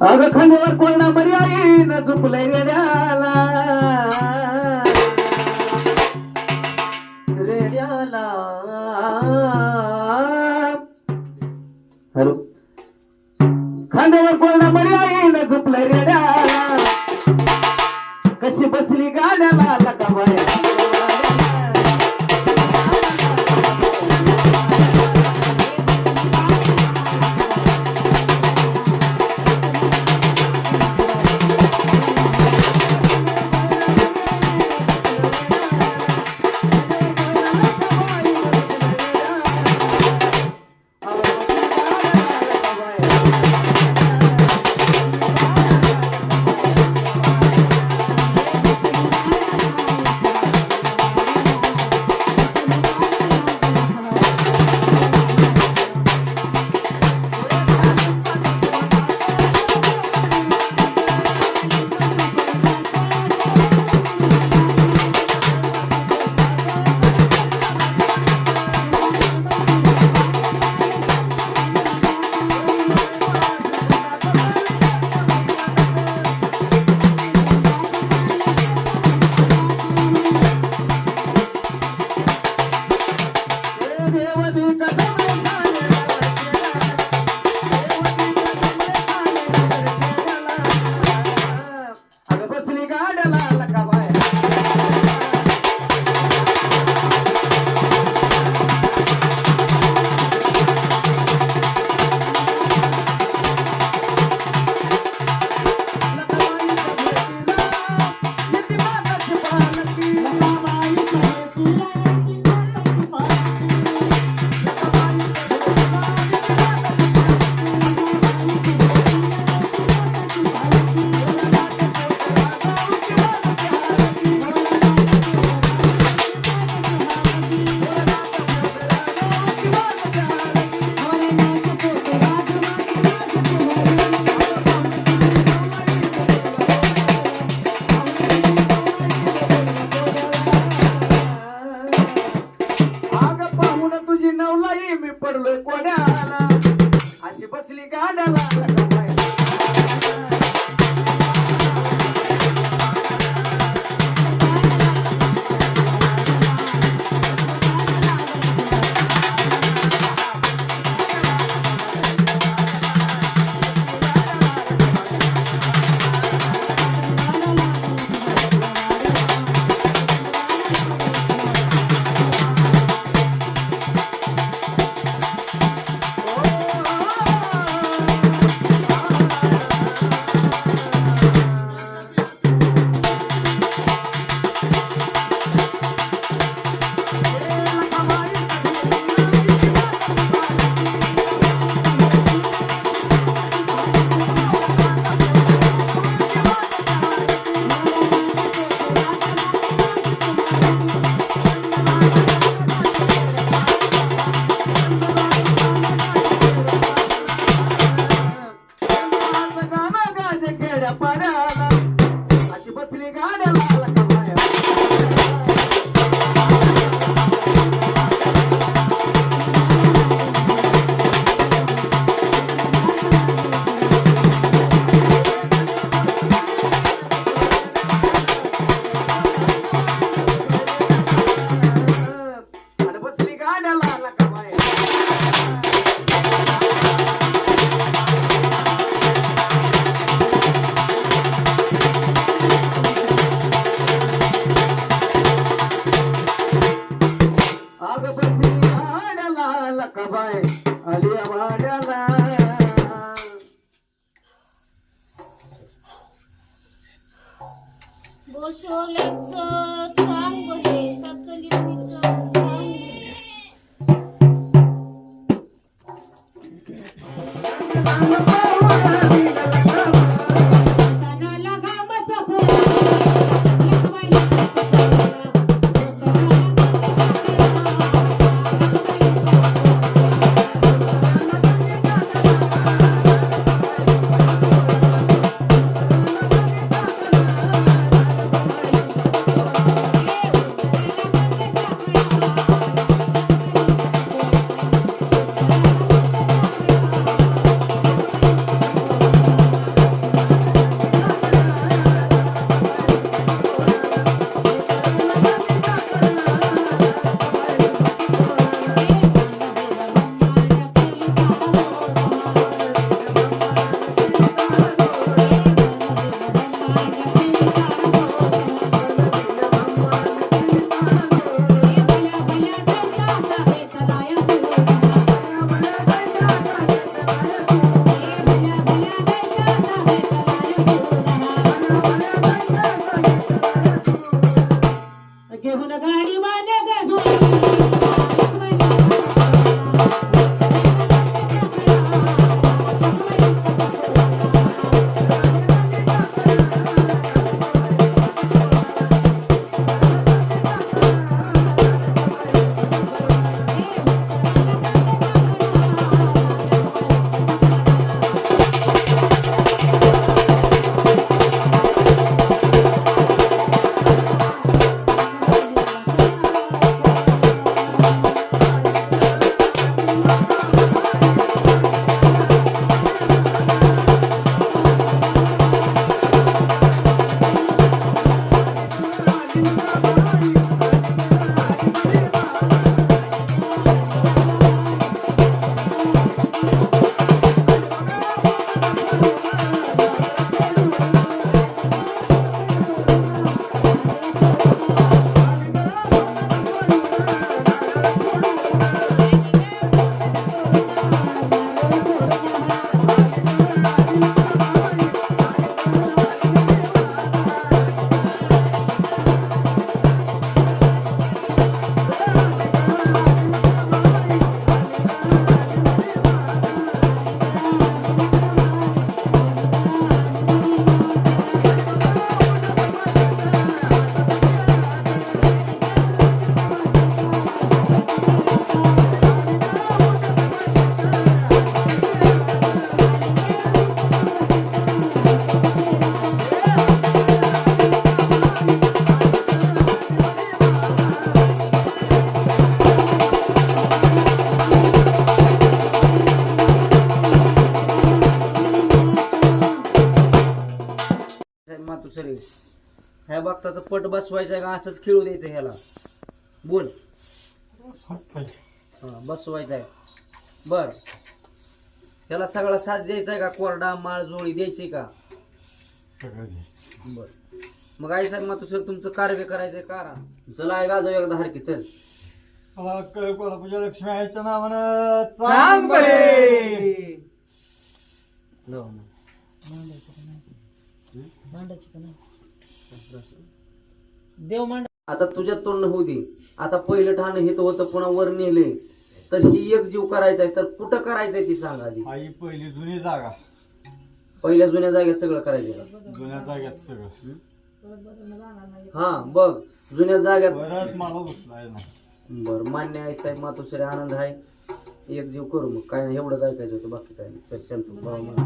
अग खांद्यावर कोणा मर्या न झुपलंय रेड्याला pemilik adalah वाड्याला. कबाय आली वाड्याला सांग हे सांग रे ह्या बघताचं पट बसवायचं आहे का असंच खेळू द्यायचं ह्याला? बोल. हा बसवायचं आहे. बर. ह्याला सगळा साथ द्यायचा आहे का? कोरडा माळ जोळी द्यायची का? बर. मग आई साहेब मग सर तुमचं कार्य करायचंय करा. चला आहे गाजव एकदा हरकी चल. कोल्हापूरच्या लक्ष्मी आईच्या नावानं सांग बरे जाऊ मग. देव मांड आता तुझ्या तोंड होऊ दे. आता पहिलं ठाण हे तर होतं पुन्हा वर नेले. तर ही एक जीव करायचा आहे तर कुठं करायचंय ती सांग आधी. आई पहिली जुनी जागा. पहिल्या जुन्या जागेत सगळं करायचं का? जुन्या जाग्यात सगळं. हा? बघ. जुन्या जाग्यात परत मला उचलाय बर मान्य आहे साहेब मातोश्री आनंद आहे. एक जीव करू मग. काय नाही एवढंच ऐकायचं होतं बाकी काय नाही. चल चल तू भाऊ म्हणा.